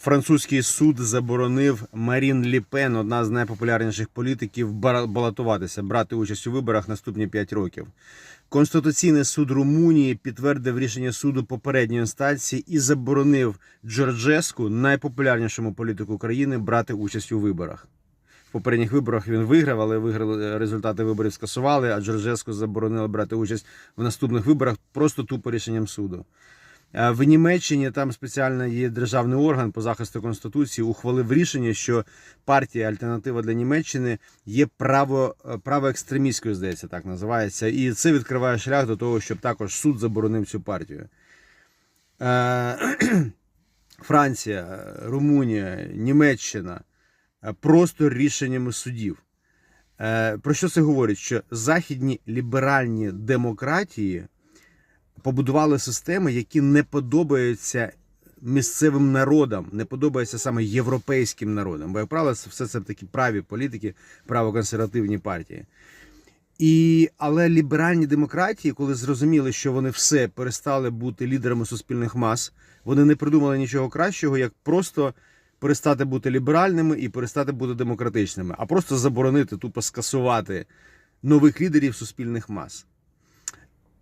Французький суд заборонив Марін Ліпен, одна з найпопулярніших політиків, балотуватися, брати участь у виборах наступні 5 років. Конституційний суд Румунії підтвердив рішення суду попередньої інстанції і заборонив Джорджеску, найпопулярнішому політику країни, брати участь у виборах. В попередніх виборах він виграв, але виграли результати виборів скасували, а Джорджеску заборонили брати участь в наступних виборах просто тупо рішенням суду. Е, В Німеччині там спеціально є державний орган по захисту конституції, ухвалив рішення, що партія Альтернатива для Німеччини є право е, правоекстремістською, здається, так називається, і це відкриває шлях до того, щоб також суд заборонив цю партію. Е, Франція, Румунія, Німеччина просто рішеннями судів. Про що це говорить? Що західні ліберальні демократії побудували системи, які не подобаються місцевим народам, не подобаються саме європейським народам. Бо, як правило, все це такі праві політики, правоконсервативні партії. І, але ліберальні демократії, коли зрозуміли, що вони все перестали бути лідерами суспільних мас, вони не придумали нічого кращого, як просто перестати бути ліберальними і перестати бути демократичними, а просто заборонити, тупо скасувати нових лідерів суспільних мас.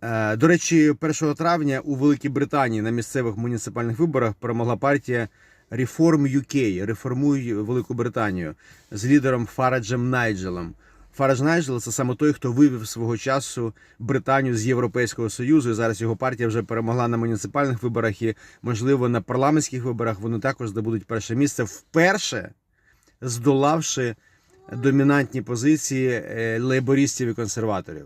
Е, До речі, 1 травня у Великій Британії на місцевих муніципальних виборах перемогла партія Reform UK, реформуй Велику Британію з лідером Фараджем Найджелом. Фарадж Найджел це саме той, хто вивів свого часу Британію з Європейського Союзу. І зараз його партія вже перемогла на муніципальних виборах і, можливо, на парламентських виборах вони також здобудуть перше місце вперше, здолавши домінантні позиції е, лейбористів і консерваторів.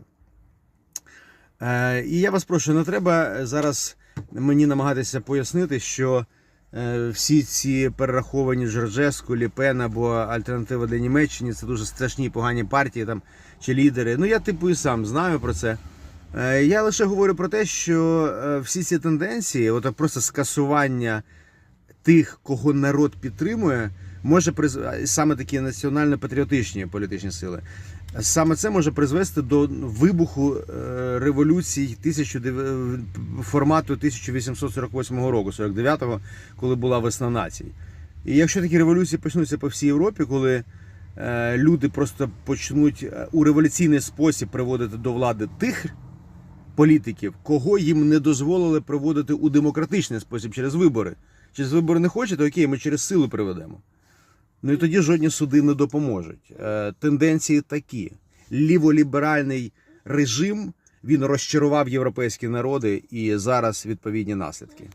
Е, І я вас прошу, не треба зараз мені намагатися пояснити, що е, всі ці перераховані Джорджеску, Ліпен або альтернатива для Німеччини це дуже страшні погані партії там чи лідери. Ну я типу і сам знаю про це. Е, Я лише говорю про те, що е, всі ці тенденції, от просто скасування тих, кого народ підтримує, може приз... саме такі національно-патріотичні політичні сили. Саме це може призвести до вибуху е, революцій 1900 формату 1848 року, 49-го, коли була весна націй. І якщо такі революції почнуться по всій Європі, коли е, люди просто почнуть е, у революційний спосіб приводити до влади тих політиків, кого їм не дозволили приводити у демократичний спосіб через вибори. Через вибори не хочете, окей, ми через силу приведемо. Ну і тоді жодні суди не допоможуть. Е, Тенденції такі: ліволіберальний режим він розчарував європейські народи, і зараз відповідні наслідки.